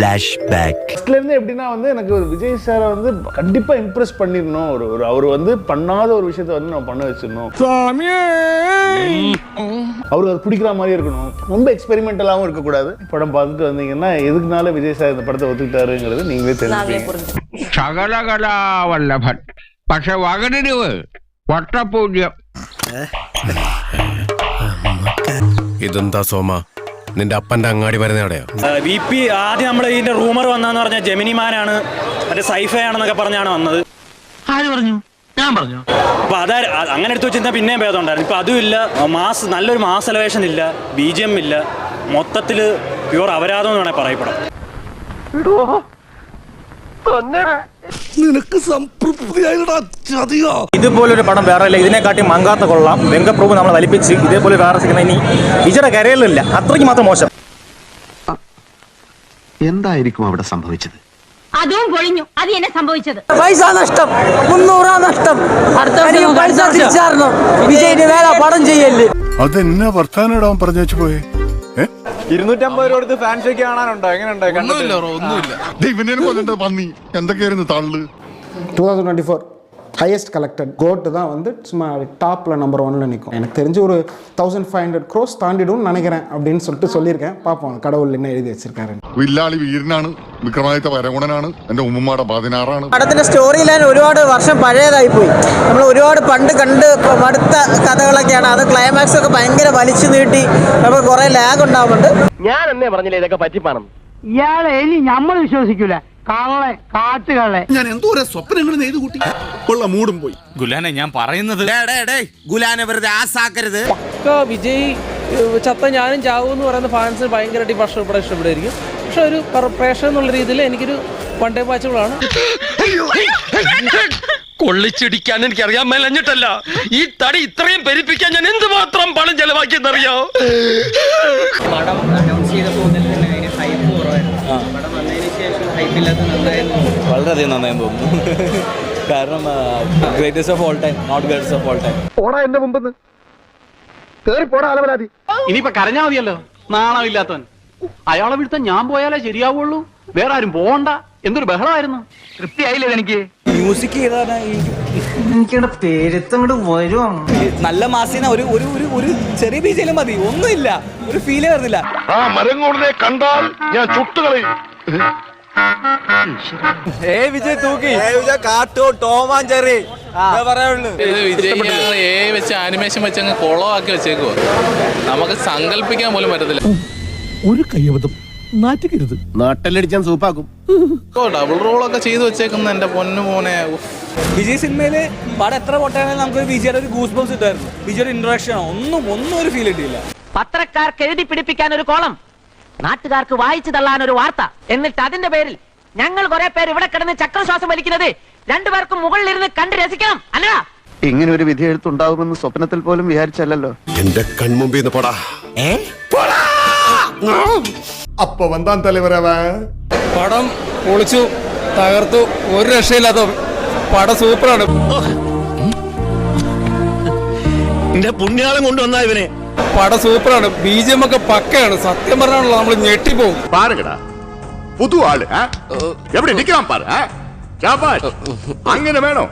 Flashback ஃபஸ்ட்லேருந்து எப்படின்னா வந்து எனக்கு ஒரு விஜய் சாரை வந்து கண்டிப்பாக இம்ப்ரெஸ் பண்ணிடணும். ஒரு ஒரு அவர் வந்து பண்ணாத ஒரு விஷயத்த வந்து நான் பண்ண வச்சிடணும். அவர் அது பிடிக்கிற மாதிரி இருக்கணும். ரொம்ப எக்ஸ்பெரிமெண்டலாகவும் இருக்கக்கூடாது. படம் பார்த்துட்டு வந்தீங்கன்னா எதுக்குனால விஜய் சார் இந்த படத்தை ஒத்துக்கிட்டாருங்கிறது நீங்களே தெரிஞ்சுக்கீங்க சகலகலா வல்லபன். பச வகனிடுவு வட்ட பூஜ்யம். இதான் சோமா. നിന്റെ അപ്പന്റെ അങ്ങാടി വരുന്നവിടെയോ വി പി ആദ്യം നമ്മൾ ഇതിന്റെ റൂമർ വന്നതെന്ന് പറഞ്ഞാൽ ജെമിനിമാനാണ് മറ്റേ സൈഫയാണെന്നൊക്കെ പറഞ്ഞാണ് വന്നത്. ആര് പറഞ്ഞു? ഞാൻ പറഞ്ഞു. അപ്പൊ അതാ അങ്ങനെ എടുത്തു വെച്ചാൽ പിന്നെയും ഭേദം ഉണ്ടായിരുന്നു. ഇപ്പൊ അതും ഇല്ല മാസ് നല്ലൊരു മാസ് എലവേഷൻ ഇല്ല ബി ജി എം ഇല്ല. മൊത്തത്തിൽ പ്യുവർ അപരാധം എന്ന് വേണേൽ പറയപ്പെടാം. ഇതുപോലൊരു പടം വേറെ ഇല്ല. ഇതിനെക്കാട്ടി മങ്കാത്ത കൊള്ളാം. വെങ്കപ്രഭു നമ്മളെ വലിപ്പിച്ച് ഇതേപോലെ വേറെ സിനിമ ഇനി വിജയുടെ കരയിലില്ല അത്രയ്ക്ക് മാത്രം മോശം. എന്തായിരിക്കും അവിടെ സംഭവിച്ചത്? അതും പൊളിഞ്ഞു. അത് എന്നെ സംഭവിച്ചത്. പൈസ നഷ്ടം. മുന്നൂറാ നഷ്ടം. പൈസ തിരിച്ചറിഞ്ഞു. വിജയിന്റെ വേറെ പടം ചെയ്യല്ലേ? അതെന്നാ വർത്താനം പറഞ്ഞു വെച്ചു പോയേ. ഇരുന്നൂറ്റമ്പത് രൂപ ഫാൻ ഷോയ്ക്ക് കാണാനുണ്ടോ? എങ്ങനെയുണ്ടോ? ഒന്നുമില്ല ഒന്നുമില്ല. പന്നി. എന്തൊക്കെയായിരുന്നു തള്ളു? Two thousand twenty four highest collected கோட்டு தான் வந்து சும்மா டாப்பில் நம்பர் ஒன்ல நிற்கும் எனக்கு தெரிஞ்சு ஒரு தௌசண்ட் ஃபைவ் ஹண்ட்ரட் க்ரோஸ் தாண்டிடும்னு நினைக்கிறேன் அப்படின்னு சொல்லிட்டு சொல்லியிருக்கேன். பார்ப்போம் கடவுள் என்ன எழுதி வச்சிருக்காரு வில்லாளி വീരനാണ് വിക്രമാദിത്യ വരകുണനാണ് എന്റെ ഉമ്മുമ്മയുടെ പതിനാറാണ്. പടത്തിന്റെ സ്റ്റോറി ലൈൻ ഒരുപാട് വർഷം പഴയതായി പോയി. നമ്മൾ ഒരുപാട് പണ്ട് കണ്ട് മടുത്ത കഥകളൊക്കെയാണ്. അത് ക്ലൈമാക്സ് ഒക്കെ ഭയങ്കര വലിച്ചു നീട്ടി. നമ്മൾ കുറെ ലാഗ് ഉണ്ടാവുന്നുണ്ട്. ഞാൻ എന്നേ പറഞ്ഞില്ല ഇതൊക്കെ പറ്റിപ്പാണം ഇയാളെ ഇനി നമ്മൾ വിശ്വസിക്കൂല. കള്ളെ കാട്ടുകള്ളെ. ഞാൻ എന്തോരം സ്വപ്നങ്ങൾ നെയ്തു കൂട്ടി. ഉള്ള മൂടും പോയി. ഗുലാനെ ഞാൻ പറയുന്നത് ഗുലാനെ വെറുതെ ആസാക്കരുത്. വിജയ് ചത്ത ഞാനും ചാവും എന്ന് പറയുന്ന ഫാൻസിന് ഭയങ്കരമായിട്ട് ഭക്ഷണം ഇവിടെ ഇഷ്ടപ്പെടുമായിരിക്കും പക്ഷെ ഒരു പ്രേക്ഷകൻ എന്നുള്ള രീതിയിൽ എനിക്കൊരു വൺ ടൈം വാച്ചബിളാണ് കൊള്ളിച്ചിടിക്കാൻ എനിക്ക് അറിയാൻ മേലഞ്ഞിട്ടല്ല ഈ തടി ഇത്രയും പെരിപ്പിക്കാൻ ഞാൻ എന്തുമാത്രം പണം ചെലവാക്കിയെന്നറിയോ? പടം അനൗൺസ് ചെയ്ത തോന്നിൽ തന്നെ ഹൈപ്പ് കുറവായിരുന്നു. വളരെയധികം നന്നായെന്ന് തോന്നുന്നു. കാരണം greatest of all time not greatest of all time ഇനിയിപ്പോ കരഞ്ഞാ മതിയല്ലോ. നാണമില്ലാത്തവൻ. അയാളെ വിടുത്ത ഞാൻ പോയാലേ ശരിയാവുള്ളൂ. വേറെ ആരും പോകണ്ട എന്തൊരു ബഹളമായിരുന്നു. തൃപ്തിയായില്ലേ എനിക്ക്? മ്യൂസിക് നല്ല മാസിന ഒരു ഒരു ഒരു ഒരു ചെറിയ ബീജയിലും മതി. ഒന്നുമില്ല. ഒരു ഫീലേ വരുന്നില്ല. ആ മരം കൂടുതലെ കണ്ടാൽ ഞാൻ ചുട്ടുകളയും. ഏ വിജയ് തൂക്കി. കാട്ടു ടോമാൻ ചെറി പറയാനുള്ളൂ ഏ വെച്ച് ആനിമേഷൻ വെച്ച് അങ്ങ് കുളമാക്കി വെച്ചേക്കുവോ? നമുക്ക് സങ്കല്പിക്കാൻ പോലും പറ്റത്തില്ല. ഒരു കയ്യബദ്ധം. നാറ്റുകരുത് നാട്ടിലടിച്ചാൻ സൂപ്പാക്കും. ഡബിൾ റോളൊക്കെ ചെയ്തു വെച്ചേക്കുന്ന എന്റെ പൊന്നു മോനെ. വിജയ് സിനിമയിൽ പടം എത്ര പൊട്ടാണെങ്കിലും നമുക്ക് വിജയുടെ ഒരു ഗൂസ് ബംസ് ഇട്ടായിരുന്നു വിജയുടെ ഇൻട്രഡക്ഷൻ ഒന്നും ഒന്നും ഒരു ഫീൽ കിട്ടിയില്ല. പത്രക്കാർക്ക് എഴുതി പിടിപ്പിക്കാൻ ഒരു കോളം. നാട്ടുകാർക്ക് വായിച്ചു തള്ളാൻ ഒരു വാർത്ത. എന്നിട്ട് അതിന്റെ പേരിൽ ഞങ്ങൾ കുറെ പേര് ഇവിടെ കിടന്ന് ചക്രശ്വാസം വലിക്കുന്നത് രണ്ടുപേർക്കും മുകളിലിരുന്ന് കണ്ട് രസിക്കണം അല്ല ഇങ്ങനെ ഒരു വിധി എഴുത്തുണ്ടാവുമെന്ന് സ്വപ്നത്തിൽ പോലും വിചാരിച്ചല്ലോ എന്റെ കൺമുമ്പിൽ നിന്ന് പോടാ. അപ്പൊ വന്താൻ തലവരവ പടം പൊളിച്ചു തകർത്തു ഒരു രക്ഷയില്ലാത്ത പടം സൂപ്പറാണ്. എന്റെ പുണ്യാളം കൊണ്ടുവന്ന ഇവനെ. പടം സൂപ്പറാണ്. ബി ജി എം ഒക്കെ പക്കയാണ് സത്യം പറഞ്ഞാണല്ലോ നമ്മൾ ഞെട്ടിപ്പോവും എവിടെ നിൽക്കാൻ പാரு ശാബാഷ്. അങ്ങനെ വേണോ?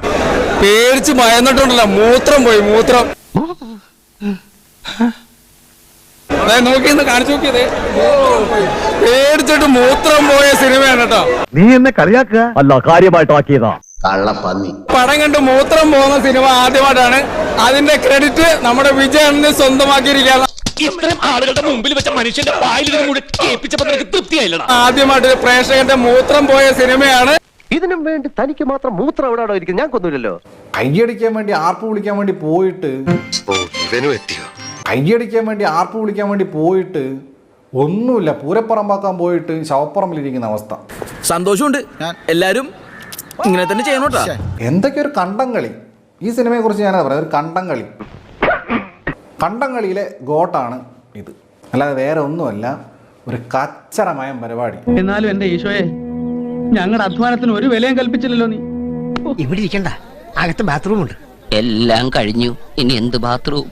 പേടിച്ച് ഭയന്നിട്ടുണ്ടല്ലോ മൂത്രം പോയി മൂത്രം. അതെ നോക്കി കാണിച്ചു നോക്കിയതേ പേടിച്ചിട്ട് മൂത്രം പോയ സിനിമയാണ് കേട്ടോ. നീ എന്നെ കളിയാക്കുക? അല്ല കാര്യമായിട്ടാക്കിയതാ. കള്ളപ്പന്നി. പടം കണ്ട് മൂത്രം പോകുന്ന സിനിമ ആദ്യമായിട്ടാണ്. അതിന്റെ ക്രെഡിറ്റ് നമ്മുടെ വിജയണ്ണന് സ്വന്തമാക്കിയിരിക്കുകയാണ്. ഇത്രയും ആളുകളുടെ മുമ്പിൽ വെച്ച മനുഷ്യന്റെ വായിൽ കൂടെ കേൾപ്പിച്ചപ്പോ നിനക്ക് തൃപ്തിയായില്ലടാ. ആദ്യമായിട്ട് ഒരു പ്രേക്ഷകന്റെ മൂത്രം പോയ സിനിമയാണ്. ഇതിനും വേണ്ടി തനിക്ക് മാത്രം മൂത്രം എവിടെയാണോ ഇരിക്കുന്നത്? ഞാൻ കൊന്നില്ലല്ലോ. കയ്യടിക്കാൻ വേണ്ടി ആർപ്പ് വിളിക്കാൻ വേണ്ടി പോയിട്ട് ഇവനും എത്തിയോ? കയ്യടിക്കാൻ വേണ്ടി ആർപ്പ് വിളിക്കാൻ വേണ്ടി പോയിട്ട് ഒന്നുമില്ല പൂരപ്പറമ്പാക്കാൻ പോയിട്ട് ശവപ്പറമ്പിലിരിക്കുന്ന അവസ്ഥ. സന്തോഷമുണ്ട്. എല്ലാരും ഇങ്ങനെ തന്നെ ചെയ്യണോട്ടാ എന്തൊക്കെ ഒരു കണ്ടം കളി ഈ സിനിമയെ കുറിച്ച് ഞാനത് പറയാം ഒരു കണ്ടം കളി കണ്ടം കളിയിലെ ഗോട്ടാണ് ഇത്. അല്ലാതെ വേറെ ഒന്നുമല്ല ഒരു കച്ചറമായ പരിപാടി. എന്നാലും എന്റെ ഈശോയെ ഞങ്ങളുടെ അധ്വാനത്തിന് ഒരു വിലയും കൽപ്പിച്ചില്ലല്ലോ നീ. ഇവിടെ ഇരിക്കണ്ട. അകത്ത് ബാത്റൂം ഉണ്ട്. എല്ലാം കഴിഞ്ഞു. ഇനി എന്ത് ബാത്റൂം